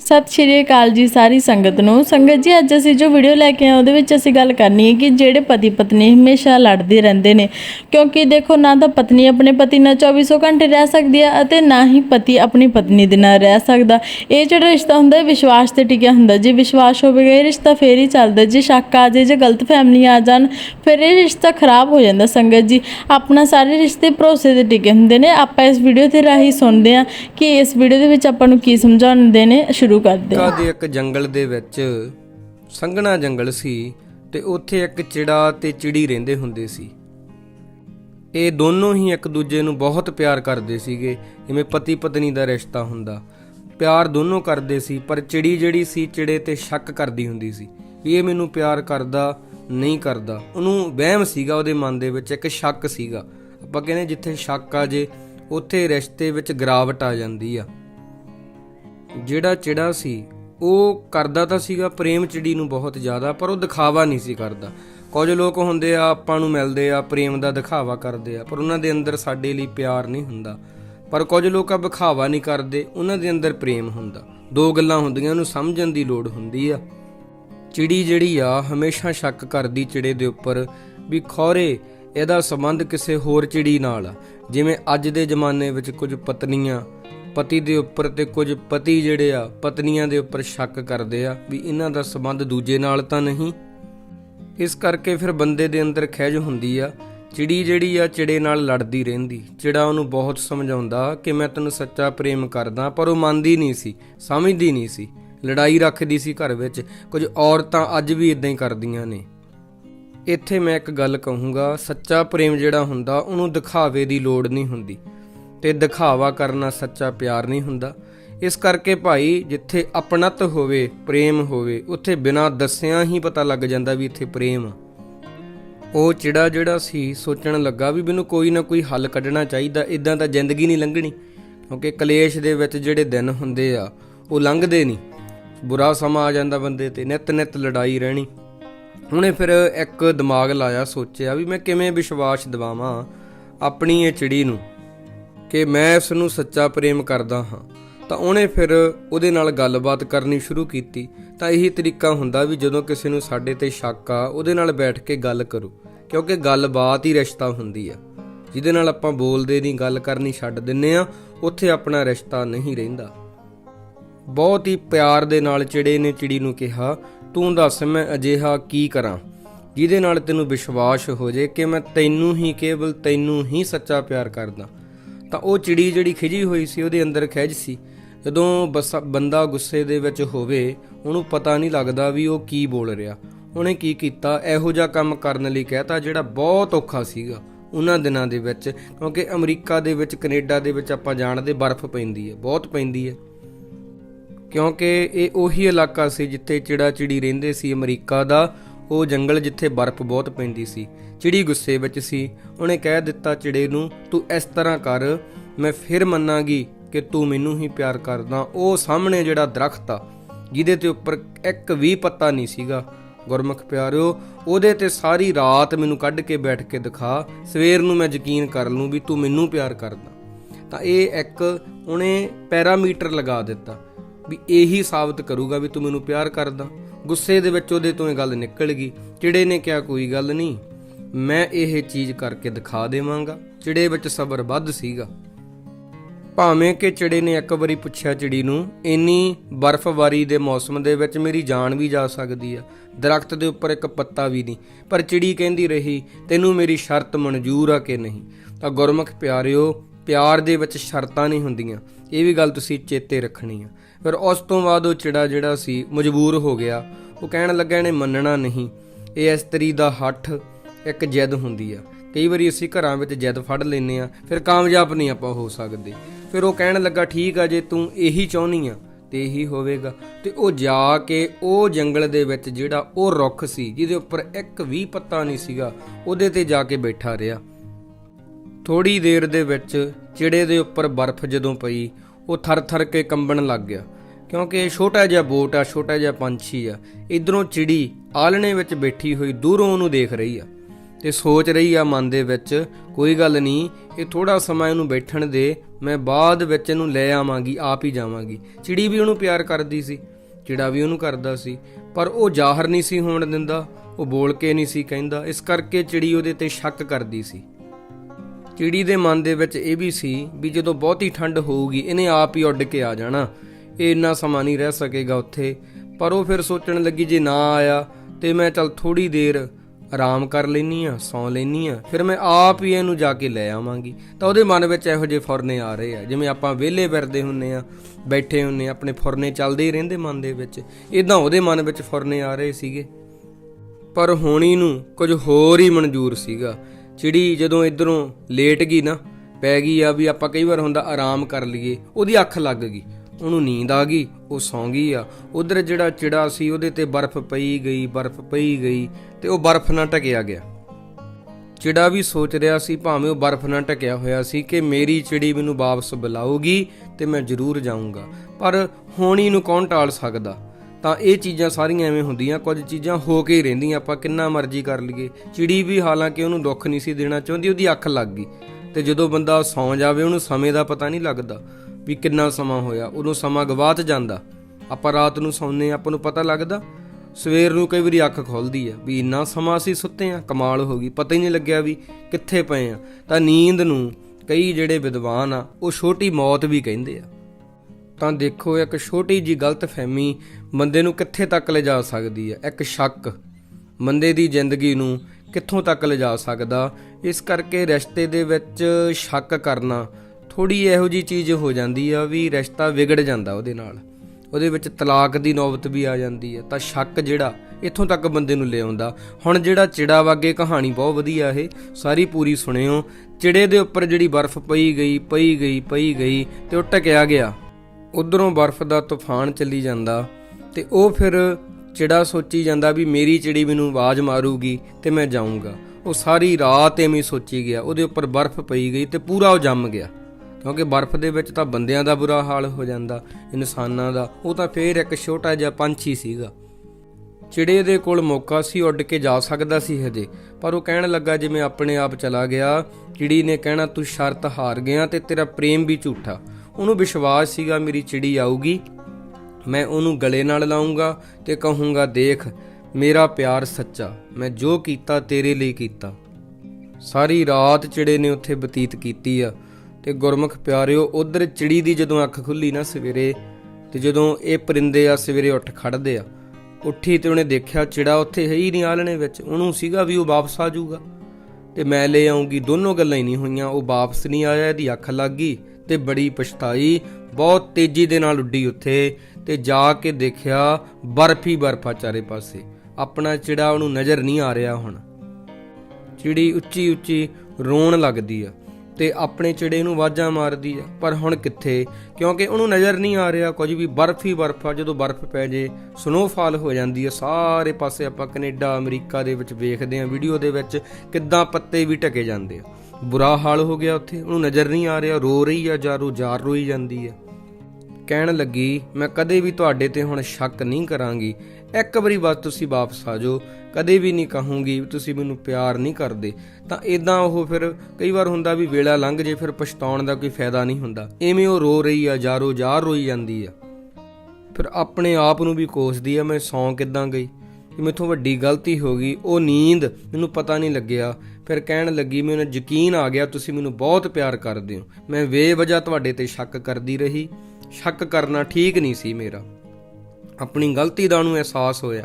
ਸਤਿ ਸ਼੍ਰੀ ਅਕਾਲ ਜੀ ਸਾਰੀ ਸੰਗਤ ਨੂੰ। ਸੰਗਤ ਜੀ, ਅੱਜ ਅਸੀਂ ਜੋ ਵੀਡੀਓ ਲੈ ਕੇ ਆਏ ਉਹਦੇ ਵਿੱਚ ਅਸੀਂ ਗੱਲ ਕਰਨੀ ਹੈ ਕਿ ਜਿਹੜੇ ਪਤੀ ਪਤਨੀ ਹਮੇਸ਼ਾ ਲੜਦੇ ਰਹਿੰਦੇ ਨੇ। ਕਿਉਂਕਿ ਦੇਖੋ, ਨਾ ਤਾਂ ਪਤਨੀ ਆਪਣੇ ਪਤੀ ਨਾਲ 2400 ਘੰਟੇ ਰਹਿ ਸਕਦੀ ਹੈ ਅਤੇ ਨਾ ਹੀ ਪਤੀ ਆਪਣੀ ਪਤਨੀ ਦੇ ਨਾਲ ਰਹਿ ਸਕਦਾ। ਇਹ ਜਿਹੜਾ ਰਿਸ਼ਤਾ ਹੁੰਦਾ, ਇਹ ਵਿਸ਼ਵਾਸ ਤੇ ਟਿਕਿਆ ਹੁੰਦਾ। ਜੇ ਵਿਸ਼ਵਾਸ ਹੋਵੇਗਾ, ਇਹ ਰਿਸ਼ਤਾ ਫੇਰ ਹੀ ਚੱਲਦਾ। ਜੇ ਸ਼ੱਕ ਆ ਜਾਏ, ਜੇ ਗਲਤ ਫੈਮਲੀ ਆ ਜਾਣ, ਫਿਰ ਇਹ ਰਿਸ਼ਤਾ ਖਰਾਬ ਹੋ ਜਾਂਦਾ ਸੰਗਤ ਜੀ। ਆਪਣਾ ਸਾਰੇ ਰਿਸ਼ਤੇ ਭਰੋਸੇ ਤੇ ਟਿਕੇ ਹੁੰਦੇ ਨੇ। ਆਪਾਂ ਇਸ ਵੀਡੀਓ ਤੇ ਰਾਹੀਂ ਸੁਣਦੇ ਹਾਂ ਕਿ ਇਸ ਵੀਡੀਓ ਦੇ ਵਿੱਚ ਆਪਾਂ ਨੂੰ ਕੀ ਸਮਝਾਉਂਦੇ ਨੇ। ਸ਼ੁਰੂ ਕਰਦੇ ਹਾਂ ਦੇ ਇੱਕ ਜੰਗਲ ਦੇ ਵਿੱਚ ਸੰਘਣਾ ਜੰਗਲ ਸੀ ਤੇ ਉੱਥੇ ਇੱਕ ਚਿੜਾ ਤੇ ਚਿੜੀ ਰਹਿੰਦੇ ਹੁੰਦੇ ਸੀ। ਇਹ ਦੋਨੋਂ ਹੀ ਇੱਕ ਦੂਜੇ ਨੂੰ ਬਹੁਤ ਪਿਆਰ ਕਰਦੇ ਸੀਗੇ, ਜਿਵੇਂ ਪਤੀ ਪਤਨੀ ਦਾ ਰਿਸ਼ਤਾ ਹੁੰਦਾ। ਪਿਆਰ ਦੋਨੋਂ ਕਰਦੇ ਸੀ, ਪਰ ਚਿੜੀ ਜਿਹੜੀ ਸੀ, ਚਿੜੇ ਤੇ ਸ਼ੱਕ ਕਰਦੀ ਹੁੰਦੀ ਸੀ ਵੀ ਇਹ ਮੈਨੂੰ ਪਿਆਰ ਕਰਦਾ, ਨਹੀਂ ਕਰਦਾ। ਉਹਨੂੰ ਵਹਿਮ ਸੀਗਾ, ਉਹਦੇ ਮਨ ਦੇ ਵਿੱਚ ਇੱਕ ਸ਼ੱਕ ਸੀਗਾ। ਆਪਾਂ ਕਹਿੰਦੇ ਜਿੱਥੇ ਸ਼ੱਕ ਆ ਜੇ, ਉੱਥੇ ਰਿਸ਼ਤੇ ਵਿੱਚ ਗਰਾਵਟ ਆ ਜਾਂਦੀ ਆ। ਜਿਹੜਾ ਚਿੜਾ ਸੀ, ਉਹ ਕਰਦਾ ਤਾਂ ਸੀਗਾ, ਪ੍ਰੇਮ ਚਿੜੀ ਨੂੰ ਬਹੁਤ ਜ਼ਿਆਦਾ, ਪਰ ਉਹ ਦਿਖਾਵਾ ਨਹੀਂ ਸੀ ਕਰਦਾ। ਕੁਝ ਲੋਕ ਹੁੰਦੇ ਆ, ਆਪਾਂ ਨੂੰ ਮਿਲਦੇ ਆ, ਪ੍ਰੇਮ ਦਾ ਦਿਖਾਵਾ ਕਰਦੇ ਆ, ਪਰ ਉਹਨਾਂ ਦੇ ਅੰਦਰ ਸਾਡੇ ਲਈ ਪਿਆਰ ਨਹੀਂ ਹੁੰਦਾ। ਪਰ ਕੁਝ ਲੋਕ ਆ, ਵਿਖਾਵਾ ਨਹੀਂ ਕਰਦੇ, ਉਹਨਾਂ ਦੇ ਅੰਦਰ ਪ੍ਰੇਮ ਹੁੰਦਾ। ਦੋ ਗੱਲਾਂ ਹੁੰਦੀਆਂ, ਉਹਨੂੰ ਸਮਝਣ ਦੀ ਲੋੜ ਹੁੰਦੀ ਆ। ਚਿੜੀ ਜਿਹੜੀ ਆ, ਹਮੇਸ਼ਾ ਸ਼ੱਕ ਕਰਦੀ ਚਿੜੇ ਦੇ ਉੱਪਰ ਵੀ ਖੌਰੇ, ਇਹਦਾ ਸੰਬੰਧ ਕਿਸੇ ਹੋਰ ਚਿੜੀ ਨਾਲ ਆ। ਜਿਵੇਂ ਅੱਜ ਦੇ ਜ਼ਮਾਨੇ ਵਿੱਚ ਕੁਝ ਪਤਨੀਆਂ ਪਤੀ ਦੇ ਉੱਪਰ ਤੇ ਕੁਝ ਪਤੀ ਜਿਹੜੇ ਆ, ਪਤਨੀਆਂ ਦੇ ਉੱਪਰ ਸ਼ੱਕ ਕਰਦੇ ਆ ਵੀ ਇਹਨਾਂ ਦਾ ਸੰਬੰਧ ਦੂਜੇ ਨਾਲ ਤਾਂ ਨਹੀਂ। ਇਸ ਕਰਕੇ ਫਿਰ ਬੰਦੇ ਦੇ ਅੰਦਰ ਖਿਜ ਹੁੰਦੀ ਆ, ਚਿੜੀ ਜਿਹੜੀ ਆ ਚਿੜੇ ਨਾਲ ਲੜਦੀ ਰਹਿੰਦੀ। ਚਿੜਾ ਉਹਨੂੰ ਬਹੁਤ ਸਮਝਾਉਂਦਾ ਕਿ ਮੈਂ ਤੈਨੂੰ ਸੱਚਾ ਪ੍ਰੇਮ ਕਰਦਾ, ਪਰ ਉਹ ਮੰਨਦੀ ਨਹੀਂ ਸੀ, ਸਮਝਦੀ ਨਹੀਂ ਸੀ। ਲੜਾਈ ਰੱਖਦੀ ਸੀ ਘਰ ਵਿੱਚ, ਕੁਝ ਔਰਤਾਂ ਅੱਜ ਵੀ ਇਦਾਂ ਹੀ ਕਰਦੀਆਂ ਨੇ। ਇੱਥੇ ਮੈਂ ਇੱਕ ਗੱਲ ਕਹੂੰਗਾ, ਸੱਚਾ ਪ੍ਰੇਮ ਜਿਹੜਾ ਹੁੰਦਾ, ਉਹਨੂੰ ਦਿਖਾਵੇ ਦੀ ਲੋੜ ਨਹੀਂ ਹੁੰਦੀ। ਤੇ ਦਿਖਾਵਾ ਕਰਨਾ ਸੱਚਾ ਪਿਆਰ ਨਹੀਂ ਹੁੰਦਾ। ਇਸ ਕਰਕੇ ਭਾਈ, ਜਿੱਥੇ ਆਪਣਤ ਹੋਵੇ, ਪ੍ਰੇਮ ਹੋਵੇ, ਉੱਥੇ ਬਿਨਾਂ ਦੱਸਿਆਂ ਹੀ ਪਤਾ ਲੱਗ ਜਾਂਦਾ ਵੀ ਇੱਥੇ ਪ੍ਰੇਮ ਆ। ਉਹ ਚਿੜਾ ਜਿਹੜਾ ਸੀ, ਸੋਚਣ ਲੱਗਾ ਵੀ ਮੈਨੂੰ ਕੋਈ ਨਾ ਕੋਈ ਹੱਲ ਕੱਢਣਾ ਚਾਹੀਦਾ ਇਦਾਂ ਤਾਂ ਜ਼ਿੰਦਗੀ ਨਹੀਂ ਲੰਘਣੀ। ਕਿਉਂਕਿ ਕਲੇਸ਼ ਦੇ ਵਿੱਚ ਜਿਹੜੇ ਦਿਨ ਹੁੰਦੇ ਆ, ਉਹ ਲੰਘਦੇ ਨਹੀਂ। ਬੁਰਾ ਸਮਾਂ ਆ ਜਾਂਦਾ ਬੰਦੇ ਤੇ, ਨਿਤ ਨਿਤ ਲੜਾਈ ਰਹਿਣੀ। ਹੁਣੇ ਫਿਰ ਇੱਕ ਦਿਮਾਗ ਲਾਇਆ, ਸੋਚਿਆ ਵੀ ਮੈਂ ਕਿਵੇਂ ਵਿਸ਼ਵਾਸ ਦਿਵਾਵਾਂ ਆਪਣੀ ਇਹ ਚਿੜੀ ਨੂੰ। ਕਿ ਮੈਂ ਇਸ ਨੂੰ ਸੱਚਾ ਪ੍ਰੇਮ ਕਰਦਾ ਹਾਂ। ਤਾਂ ਉਹਨੇ ਫਿਰ ਉਹਦੇ ਨਾਲ ਗੱਲਬਾਤ ਕਰਨੀ ਸ਼ੁਰੂ ਕੀਤੀ। ਤਾਂ ਇਹੀ ਤਰੀਕਾ ਹੁੰਦਾ ਵੀ ਜਦੋਂ ਕਿਸੇ ਨੂੰ ਸਾਡੇ ਤੇ ਸ਼ੱਕ ਆ, ਉਹਦੇ ਨਾਲ ਬੈਠ ਕੇ ਗੱਲ ਕਰੋ। ਕਿਉਂਕਿ ਗੱਲਬਾਤ ਹੀ ਰਿਸ਼ਤਾ ਹੁੰਦੀ ਆ। ਜਿਹਦੇ ਨਾਲ ਆਪਾਂ ਬੋਲਦੇ ਨਹੀਂ, ਗੱਲ ਕਰਨੀ ਛੱਡ ਦਿੰਨੇ ਆ, ਉੱਥੇ ਆਪਣਾ ਰਿਸ਼ਤਾ ਨਹੀਂ ਰਹਿੰਦਾ। ਬਹੁਤ ਹੀ ਪਿਆਰ ਦੇ ਨਾਲ ਚਿੜੇ ਨੇ ਚਿੜੀ ਨੂੰ ਕਿਹਾ, ਤੂੰ ਦੱਸ ਮੈਂ ਅਜਿਹਾ ਕੀ ਕਰਾਂ? ਜਿਹਦੇ ਨਾਲ ਤੈਨੂੰ ਵਿਸ਼ਵਾਸ ਹੋ ਜੇ ਕਿ ਮੈਂ ਤੈਨੂੰ ਹੀ ਕੇਵਲ ਤੈਨੂੰ ਹੀ ਸੱਚਾ ਪਿਆਰ ਕਰਦਾ। ਤਾਂ ਉਹ ਚਿੜੀ ਜਿਹੜੀ ਖਿਜੀ ਹੋਈ ਸੀ, ਉਹਦੇ ਅੰਦਰ ਖਿਜ ਸੀ। ਜਦੋਂ ਬਸ- ਬੰਦਾ ਗੁੱਸੇ ਦੇ ਵਿੱਚ ਹੋਵੇ, ਉਹਨੂੰ ਪਤਾ ਨਹੀਂ ਲੱਗਦਾ ਵੀ ਉਹ ਕੀ ਬੋਲ ਰਿਹਾ। ਉਹਨੇ ਕੀ ਕੀਤਾ? ਇਹੋ ਜਿਹਾ ਕੰਮ ਕਰਨ ਲਈ ਕਹਿਤਾ ਜਿਹੜਾ ਬਹੁਤ ਔਖਾ ਸੀਗਾ ਉਹਨਾਂ ਦਿਨਾਂ ਦੇ ਵਿੱਚ। ਕਿਉਂਕਿ ਅਮਰੀਕਾ ਦੇ ਵਿੱਚ, ਕੈਨੇਡਾ ਦੇ ਵਿੱਚ ਆਪਾਂ ਜਾਣਦੇ ਬਰਫ਼ ਪੈਂਦੀ ਹੈ, ਬਹੁਤ ਪੈਂਦੀ ਹੈ। ਕਿਉਂਕਿ ਇਹ ਉਹੀ ਇਲਾਕਾ ਸੀ ਜਿੱਥੇ ਚਿੜਾ ਚਿੜੀ ਰਹਿੰਦੇ ਸੀ ਅਮਰੀਕਾ ਦਾ। ਉਹ ਜੰਗਲ ਜਿੱਥੇ ਬਰਫ਼ ਬਹੁਤ ਪੈਂਦੀ ਸੀ, ਚਿੜੀ ਗੁੱਸੇ ਵਿੱਚ ਸੀ। ਉਹਨੇ ਕਹਿ ਦਿੱਤਾ, ਚਿੜੇ ਨੂੰ ਤੂੰ ਇਸ ਤਰ੍ਹਾਂ ਕਰ, ਮੈਂ ਫਿਰ ਮੰਨਾਂਗੀ ਕਿ ਤੂੰ ਮੈਨੂੰ ਹੀ ਪਿਆਰ ਕਰਦਾ। ਉਹ ਸਾਹਮਣੇ ਜਿਹੜਾ ਦਰਖਤ ਆ, ਜਿਹਦੇ ਤੇ ਉੱਪਰ ਇੱਕ ਵੀ ਪੱਤਾ ਨਹੀਂ ਸੀਗਾ। ਗੁਰਮੁਖ ਪਿਆਰਿਓ, ਉਹਦੇ ਤੇ ਸਾਰੀ ਰਾਤ ਮੈਨੂੰ ਕੱਢ ਕੇ ਬੈਠ ਕੇ ਦਿਖਾ। ਸਵੇਰ ਨੂੰ ਮੈਂ ਯਕੀਨ ਕਰ ਲੂੰ ਵੀ ਤੂੰ ਮੈਨੂੰ ਪਿਆਰ ਕਰਦਾ। ਤਾਂ ਇਹ ਇੱਕ ਉਹਨੇ ਪੈਰਾਮੀਟਰ ਲਗਾ ਦਿੱਤਾ ਵੀ ਇਹੀ ਸਾਬਤ ਕਰੂਗਾ ਵੀ ਤੂੰ ਮੈਨੂੰ ਪਿਆਰ ਕਰਦਾ। ਗੁੱਸੇ ਦੇ ਵਿੱਚ ਉਹਦੇ ਤੋਂ ਇਹ ਗੱਲ ਨਿਕਲ ਗਈ। ਚਿੜੇ ਨੇ ਕਿਹਾ, ਕੋਈ ਗੱਲ ਨਹੀਂ, ਮੈਂ ਇਹ ਚੀਜ਼ ਕਰਕੇ ਦਿਖਾ ਦੇਵਾਂਗਾ, ਚਿੜੇ ਵਿੱਚ ਸਬਰ ਵੱਧ ਸੀਗਾ। ਭਾਵੇਂ ਕਿ ਚਿੜੇ ਨੇ ਇੱਕ ਵਾਰੀ ਪੁੱਛਿਆ, ਚਿੜੀ ਨੂੰ, ਇੰਨੀ ਬਰਫ਼ਬਾਰੀ ਦੇ ਮੌਸਮ ਦੇ ਵਿੱਚ ਮੇਰੀ ਜਾਨ ਵੀ ਜਾ ਸਕਦੀ ਆ, ਦਰਖਤ ਦੇ ਉੱਪਰ ਇੱਕ ਪੱਤਾ ਵੀ ਨਹੀਂ। ਪਰ ਚਿੜੀ ਕਹਿੰਦੀ ਰਹੀ, ਤੈਨੂੰ ਮੇਰੀ ਸ਼ਰਤ ਮਨਜ਼ੂਰ ਆ ਕਿ ਨਹੀਂ? ਤਾਂ ਗੁਰਮੁਖ, ਪਿਆਰਿਓ, ਪਿਆਰ ਦੇ ਵਿੱਚ ਸ਼ਰਤਾਂ ਨਹੀਂ ਹੁੰਦੀਆਂ, ਇਹ ਵੀ ਗੱਲ ਤੁਸੀਂ ਚੇਤੇ ਰੱਖਣੀ ਆ। ਫਿਰ ਉਸ ਤੋਂ ਬਾਅਦ ਉਹ ਚਿੜਾ ਜਿਹੜਾ ਸੀ, ਮਜਬੂਰ ਹੋ ਗਿਆ। ਉਹ ਕਹਿਣ ਲੱਗਾ, ਇਹਨੇ ਮੰਨਣਾ ਨਹੀਂ। ਇਹ ਇਸਤਰੀ ਦਾ ਹੱਠ ਇੱਕ ਜਿੱਦ ਹੁੰਦੀ ਆ। ਕਈ ਵਾਰੀ ਅਸੀਂ ਘਰਾਂ ਵਿੱਚ ਜਿੱਦ ਫੜ ਲੈਨੇ ਆ, ਫਿਰ ਕਾਮਯਾਬ ਨਹੀਂ ਆਪਾਂ ਹੋ ਸਕਦੇ। ਫਿਰ ਉਹ ਕਹਿਣ ਲੱਗਾ, ਠੀਕ ਆ, ਜੇ ਤੂੰ ਇਹੀ ਚਾਹੁੰਨੀ ਆ, ਤੇ ਇਹੀ ਹੋਵੇਗਾ। ਤੇ ਉਹ ਜਾ ਕੇ ਉਹ ਜੰਗਲ ਦੇ ਵਿੱਚ ਜਿਹੜਾ ਉਹ ਰੁੱਖ ਸੀ, ਜਿਹਦੇ ਉੱਪਰ ਇੱਕ ਵੀ ਪੱਤਾ ਨਹੀਂ ਸੀਗਾ, ਉਹਦੇ ਤੇ ਜਾ ਕੇ ਬੈਠਾ ਰਿਹਾ। ਥੋੜੀ ਦੇਰ ਦੇ ਵਿੱਚ ਚਿੜੇ ਦੇ ਉੱਪਰ ਬਰਫ਼ ਜਦੋਂ ਪਈ, ਉਹ ਥਰ-ਥਰ ਕੇ ਕੰਬਣ ਲੱਗ ਗਿਆ। ਕਿਉਂਕਿ ਇਹ ਛੋਟਾ ਜਿਹਾ ਬੋਟ ਆ, ਛੋਟਾ ਜਿਹਾ ਪੰਛੀ ਆ। ਇਧਰੋਂ ਚਿੜੀ ਆਲਣੇ ਵਿੱਚ ਬੈਠੀ ਹੋਈ ਦੂਰੋਂ ਉਹਨੂੰ ਦੇਖ ਰਹੀ ਆ। ਤੇ ਸੋਚ ਰਹੀ ਆ ਮਨ ਦੇ ਵਿੱਚ, ਕੋਈ ਗੱਲ ਨਹੀਂ, ਇਹ ਥੋੜਾ ਸਮਾਂ ਇਹਨੂੰ ਬੈਠਣ ਦੇ, ਮੈਂ ਬਾਅਦ ਵਿੱਚ ਇਹਨੂੰ ਲੈ ਆਵਾਂਗੀ, ਆਪ ਹੀ ਜਾਵਾਂਗੀ। ਚਿੜੀ ਵੀ ਉਹਨੂੰ ਪਿਆਰ ਕਰਦੀ ਸੀ, ਚਿੜਾ ਵੀ ਉਹਨੂੰ ਕਰਦਾ ਸੀ, ਪਰ ਉਹ ਜ਼ਾਹਰ ਨਹੀਂ ਸੀ ਹੋਣ ਦਿੰਦਾ, ਉਹ ਬੋਲ ਕੇ ਨਹੀਂ ਸੀ ਕਹਿੰਦਾ, ਇਸ ਕਰਕੇ ਚਿੜੀ ਉਹਦੇ ਤੇ ਸ਼ੱਕ ਕਰਦੀ ਸੀ। ਚਿੜੀ ਦੇ ਮਨ ਦੇ ਵਿੱਚ ਇਹ ਵੀ ਸੀ ਵੀ ਜਦੋਂ ਬਹੁਤੀ ਠੰਡ ਹੋਊਗੀ, ਇਹਨੇ ਆਪ ਹੀ ਉੱਡ ਕੇ ਆ ਜਾਣਾ। ਇਹ ਇੰਨਾ ਸਮਾਂ ਨਹੀਂ ਰਹਿ ਸਕੇਗਾ ਉੱਥੇ। ਪਰ ਉਹ ਫਿਰ ਸੋਚਣ ਲੱਗੀ ਜੇ ਨਾ ਆਇਆ ਤੇ ਮੈਂ ਚਲ ਥੋੜੀ ਦੇਰ ਆਰਾਮ ਕਰ ਲੈਨੀ ਆ ਸੌਂ ਲੈਨੀ ਆ ਫਿਰ ਮੈਂ ਆਪ ਹੀ ਇਹਨੂੰ ਜਾ ਕੇ ਲੈ ਆਵਾਂਗੀ। ਤਾਂ ਉਹਦੇ ਮਨ ਵਿੱਚ ਇਹੋ ਜਿਹੇ ਫੁਰਨੇ ਆ ਰਹੇ ਆ। ਜਿਵੇਂ ਆਪਾਂ ਵਿਹਲੇ ਫਿਰਦੇ ਹੁੰਨੇ ਆ ਬੈਠੇ ਹੁੰਨੇ ਆ, ਆਪਣੇ ਫੁਰਨੇ ਚੱਲਦੇ ਹੀ ਰਹਿੰਦੇ ਮਨ ਦੇ ਵਿੱਚ। ਇਦਾਂ ਉਹਦੇ ਮਨ ਵਿੱਚ ਫੁਰਨੇ ਆ ਰਹੇ ਸੀਗੇ। ਪਰ ਹੋਣੀ ਨੂੰ ਕੁਝ ਹੋਰ ਹੀ ਮਨਜ਼ੂਰ ਸੀਗਾ। ਚਿੜੀ ਜਦੋਂ ਇਧਰੋਂ ਲੇਟ ਗਈ ਨਾ ਪੈ ਗਈ ਆ ਵੀ ਆਪਾਂ ਕਈ ਵਾਰ ਹੁੰਦਾ ਆਰਾਮ ਕਰ ਲਈਏ ਉਹਦੀ ਅੱਖ ਲੱਗ ਗਈ। ਉਹਨੂੰ ਨੀਂਦ ਆ ਗਈ, ਉਹ ਸੌਂ ਗਈ ਆ। ਉਧਰ ਜਿਹੜਾ ਚਿੜਾ ਸੀ, ਉਹਦੇ ਤੇ ਬਰਫ਼ ਪਈ ਗਈ, ਬਰਫ਼ ਪਈ ਗਈ ਤੇ ਉਹ ਬਰਫ਼ ਨਾਲ ਢਕਿਆ ਗਿਆ। ਚਿੜਾ ਵੀ ਸੋਚ ਰਿਹਾ ਸੀ, ਭਾਵੇਂ ਉਹ ਬਰਫ਼ ਨਾਲ ਢਕਿਆ ਹੋਇਆ ਸੀ ਕਿ ਮੇਰੀ ਚਿੜੀ ਮੈਨੂੰ ਵਾਪਸ ਬੁਲਾਊਗੀ ਤੇ ਮੈਂ ਜ਼ਰੂਰ ਜਾਊਂਗਾ। ਪਰ ਹੋਣੀ ਨੂੰ ਕੌਣ ਟਾਲ ਸਕਦਾ? ਤਾਂ ਇਹ ਚੀਜ਼ਾਂ ਸਾਰੀਆਂ ਐਵੇਂ ਹੁੰਦੀਆਂ, ਕੁਝ ਚੀਜ਼ਾਂ ਹੋ ਕੇ ਹੀ ਰਹਿੰਦੀਆਂ, ਆਪਾਂ ਕਿੰਨਾ ਮਰਜ਼ੀ ਕਰ ਲਈਏ। ਚਿੜੀ ਵੀ ਹਾਲਾਂਕਿ ਉਹਨੂੰ ਦੁੱਖ ਨਹੀਂ ਸੀ ਦੇਣਾ ਚਾਹੁੰਦੀ, ਉਹਦੀ ਅੱਖ ਲੱਗ ਗਈ। ਤੇ ਜਦੋਂ ਬੰਦਾ ਸੌਂ ਜਾਵੇ, ਉਹਨੂੰ ਸਮੇਂ ਦਾ ਪਤਾ ਨਹੀਂ ਲੱਗਦਾ। ਵੀ ਕਿੰਨਾ ਸਮਾਂ ਹੋਇਆ ਉਹਨੂੰ ਸਮਾਂ ਗਵਾਚ ਜਾਂਦਾ। ਆਪਾਂ ਰਾਤ ਨੂੰ ਸੌਂਦੇ ਹਾਂ, ਆਪਾਂ ਨੂੰ ਪਤਾ ਲੱਗਦਾ ਸਵੇਰ ਨੂੰ ਕਈ ਵਾਰੀ ਅੱਖ ਖੁੱਲਦੀ ਆ ਵੀ ਇੰਨਾ ਸਮਾਂ ਅਸੀਂ ਸੁੱਤੇ ਆ ਕਮਾਲ ਹੋ ਗਈ ਪਤਾ ਹੀ ਨਹੀਂ ਲੱਗਿਆ ਵੀ ਕਿੱਥੇ ਪਏ ਆ ਤਾਂ ਨੀਂਦ ਨੂੰ ਕਈ ਜਿਹੜੇ ਵਿਦਵਾਨ ਆ ਉਹ ਛੋਟੀ ਮੌਤ ਵੀ ਕਹਿੰਦੇ ਆ। ਤਾਂ ਦੇਖੋ ਇੱਕ ਛੋਟੀ ਜੀ ਗਲਤਫਹਿਮੀ ਬੰਦੇ ਨੂੰ ਕਿੱਥੇ ਤੱਕ ਲਿਜਾ ਸਕਦੀ ਹੈ ਇੱਕ ਸ਼ੱਕ ਬੰਦੇ ਦੀ ਜ਼ਿੰਦਗੀ ਨੂੰ ਕਿੱਥੋਂ ਤੱਕ ਲਿਜਾ ਸਕਦਾ? ਇਸ ਕਰਕੇ ਰਿਸ਼ਤੇ ਦੇ ਵਿੱਚ ਸ਼ੱਕ ਕਰਨਾ ਥੋੜੀ ਇਹੋ ਜੀ ਚੀਜ਼ ਹੋ ਜਾਂਦੀ ਆ ਵੀ ਰਿਸ਼ਤਾ ਵਿਗੜ ਜਾਂਦਾ ਉਹਦੇ ਨਾਲ। ਉਹਦੇ ਵਿੱਚ ਤਲਾਕ ਦੀ ਨੌਬਤ ਵੀ ਆ ਜਾਂਦੀ ਹੈ ਤਾਂ ਸ਼ੱਕ ਜਿਹੜਾ ਇੱਥੋਂ ਤੱਕ ਬੰਦੇ ਨੂੰ ਲਿਆਉਂਦਾ। ਹੁਣ ਜਿਹੜਾ ਚਿੜਾ ਵਾਗੇ ਕਹਾਣੀ ਬਹੁਤ ਵਧੀਆ ਇਹ, ਸਾਰੀ ਪੂਰੀ ਸੁਣਿਓ। ਚਿੜੇ ਦੇ ਉੱਪਰ ਜਿਹੜੀ ਬਰਫ਼ ਪਈ ਗਈ ਪਈ ਗਈ ਪਈ ਗਈ ਤੇ ਉਹ ਟਕਿਆ ਗਿਆ। ਉਧਰੋਂ ਬਰਫ਼ ਦਾ ਤੂਫਾਨ ਚੱਲੀ ਜਾਂਦਾ ਤੇ ਉਹ ਫਿਰ ਚਿੜਾ ਸੋਚੀ ਜਾਂਦਾ ਵੀ ਮੇਰੀ ਚਿੜੀ ਮੈਨੂੰ ਆਵਾਜ਼ ਮਾਰੂਗੀ ਤੇ ਮੈਂ ਜਾਊਂਗਾ। ਉਹ ਸਾਰੀ ਰਾਤ ਐਵੇਂ ਸੋਚੀ ਗਿਆ, ਉਹਦੇ ਉੱਪਰ ਬਰਫ਼ ਪਈ ਗਈ ਤੇ ਪੂਰਾ ਉਹ ਜੰਮ ਗਿਆ। ਕਿਉਂਕਿ ਬਰਫ਼ ਦੇ ਵਿੱਚ ਤਾਂ ਬੰਦਿਆਂ ਦਾ ਬੁਰਾ ਹਾਲ ਹੋ ਜਾਂਦਾ, ਇਨਸਾਨਾਂ ਦਾ। ਉਹ ਤਾਂ ਫੇਰ ਇੱਕ ਛੋਟਾ ਜਿਹਾ ਪੰਛੀ ਸੀਗਾ। ਚਿੜੇ ਦੇ ਕੋਲ ਮੌਕਾ ਸੀ, ਉੱਡ ਕੇ ਜਾ ਸਕਦਾ ਸੀ ਹਜੇ। ਪਰ ਉਹ ਕਹਿਣ ਲੱਗਾ, ਜਿਵੇਂ ਆਪਣੇ ਆਪ ਚਲਾ ਗਿਆ, ਚਿੜੀ ਨੇ ਕਹਿਣਾ, ਤੂੰ ਸ਼ਰਤ ਹਾਰ ਗਿਆ ਤੇ ਤੇਰਾ ਪ੍ਰੇਮ ਵੀ ਝੂਠਾ। ਉਹਨੂੰ ਵਿਸ਼ਵਾਸ ਸੀਗਾ, ਮੇਰੀ ਚਿੜੀ ਆਊਗੀ, ਮੈਂ ਉਹਨੂੰ ਗਲੇ ਨਾਲ ਲਾਉਂਗਾ ਤੇ ਕਹੂੰਗਾ, ਦੇਖ, ਮੇਰਾ ਪਿਆਰ ਸੱਚਾ, ਮੈਂ ਜੋ ਕੀਤਾ ਤੇਰੇ ਲਈ ਕੀਤਾ। ਸਾਰੀ ਰਾਤ ਚਿੜੇ ਨੇ ਉੱਥੇ ਬਤੀਤ ਕੀਤੀ ਆ। ਤੇ ਗੁਰਮੁਖ ਪਿਆਰਿਓ, ਉਧਰ ਚਿੜੀ ਦੀ ਜਦੋਂ ਅੱਖ ਖੁੱਲੀ ਨਾ ਸਵੇਰੇ, ਤੇ ਜਦੋਂ ਇਹ ਪਰਿੰਦੇ ਆ ਸਵੇਰੇ ਉੱਠ ਖੜਦੇ ਆ, ਉੱਠੀ ਤੇ ਉਹਨੇ ਦੇਖਿਆ ਚਿੜਾ ਉੱਥੇ ਹੈ ਹੀ ਨਹੀਂ ਆਲਣੇ ਵਿੱਚ, ਉਹਨੂੰ ਸੀਗਾ ਵੀ ਉਹ ਵਾਪਸ ਆ ਜਾਊਗਾ। ਤੇ ਮੈਂ ਲੈ ਆਉਂਗੀ, ਦੋਨੋਂ ਗੱਲਾਂ ਹੀ ਨਹੀਂ ਹੋਈਆਂ, ਉਹ ਵਾਪਸ ਨਹੀਂ ਆਇਆ, ਇਹਦੀ ਅੱਖ ਲੱਗ ਗਈ ਤੇ ਬੜੀ ਪਛਤਾਈ, ਬਹੁਤ ਤੇਜ਼ੀ ਦੇ ਨਾਲ ਉੱਡੀ ਉੱਥੇ ਤੇ ਜਾ ਕੇ ਦੇਖਿਆ ਬਰਫ ਹੀ ਬਰਫਾ ਚਾਰੇ ਪਾਸੇ, ਆਪਣਾ ਚਿੜਾ ਉਹਨੂੰ ਨਜ਼ਰ ਨਹੀਂ ਆ ਰਿਹਾ ਹੁਣ। ਚਿੜੀ ਉੱਚੀ ਉੱਚੀ ਰੋਣ ਲੱਗਦੀ ਆ। ਤੇ ਆਪਣੇ ਚਿੜੇ ਨੂੰ ਵਾਜਾਂ ਮਾਰਦੀ ਆ। ਪਰ ਹੁਣ ਕਿੱਥੇ? ਕਿਉਂਕਿ ਉਹਨੂੰ ਨਜ਼ਰ ਨਹੀਂ ਆ ਰਿਹਾ ਕੁਝ ਵੀ, ਬਰਫ ਹੀ ਬਰਫ ਆ। ਜਦੋਂ ਬਰਫ ਪੈ ਜੇ ਸਨੋਫਾਲ ਹੋ ਜਾਂਦੀ ਆ। ਸਾਰੇ ਪਾਸੇ ਆਪਾਂ ਕੈਨੇਡਾ, ਅਮਰੀਕਾ ਦੇ ਵਿੱਚ ਵੇਖਦੇ ਆ, ਵੀਡੀਓ ਦੇ ਵਿੱਚ ਕਿੱਦਾਂ ਪੱਤੇ ਵੀ ਢਕੇ ਜਾਂਦੇ ਆ। ਬੁਰਾ ਹਾਲ ਹੋ ਗਿਆ ਉੱਥੇ। ਉਹਨੂੰ ਨਜ਼ਰ ਨਹੀਂ ਆ ਰਿਹਾ। ਰੋ ਰਹੀ ਆ, ਜਾਰੋ ਜਾਰ ਰੋਈ ਜਾਂਦੀ ਆ। ਕਹਿਣ ਲੱਗੀ, ਮੈਂ ਕਦੇ ਵੀ ਤੁਹਾਡੇ ਤੇ ਹੁਣ ਸ਼ੱਕ ਨਹੀਂ ਕਰਾਂਗੀ। ਇੱਕ ਵਾਰੀ ਬਸ ਤੁਸੀਂ ਵਾਪਸ ਆ ਜਾਓ। ਕਦੇ ਵੀ ਨਹੀਂ ਕਹੂੰਗੀ ਵੀ ਤੁਸੀਂ ਮੈਨੂੰ ਪਿਆਰ ਨਹੀਂ ਕਰਦੇ। ਤਾਂ ਇਦਾਂ ਉਹ ਫਿਰ ਕਈ ਵਾਰ ਹੁੰਦਾ ਵੀ ਵੇਲਾ ਲੰਘ ਜੇ, ਫਿਰ ਪਛਤਾਉਣ ਦਾ ਕੋਈ ਫਾਇਦਾ ਨਹੀਂ ਹੁੰਦਾ। ਐਵੇਂ ਉਹ ਰੋ ਰਹੀ ਆ, ਜਾਰੋ ਜਾਰ ਰੋਈ ਜਾਂਦੀ ਆ। ਫਿਰ ਆਪਣੇ ਆਪ ਨੂੰ ਵੀ ਕੋਸਦੀ ਆ, ਮੈਂ ਸੌਂ ਕਿੱਦਾਂ ਗਈ? ਕਿ ਮੇਥੋਂ ਵੱਡੀ ਗਲਤੀ ਹੋ ਗਈ, ਉਹ ਨੀਂਦ ਮੈਨੂੰ ਪਤਾ ਨਹੀਂ ਲੱਗਿਆ। ਫਿਰ ਕਹਿਣ ਲੱਗੀ, ਮੈਨੂੰ ਯਕੀਨ ਆ ਗਿਆ, ਤੁਸੀਂ ਮੈਨੂੰ ਬਹੁਤ ਪਿਆਰ ਕਰਦੇ ਹੋ। ਮੈਂ ਬੇਵਜ੍ਹਾ ਤੁਹਾਡੇ ਤੇ ਸ਼ੱਕ ਕਰਦੀ ਰਹੀ। ਸ਼ੱਕ ਕਰਨਾ ਠੀਕ ਨਹੀਂ ਸੀ ਮੇਰਾ। ਆਪਣੀ ਗਲਤੀ ਦਾ ਉਹਨੂੰ ਅਹਿਸਾਸ ਹੋਇਆ।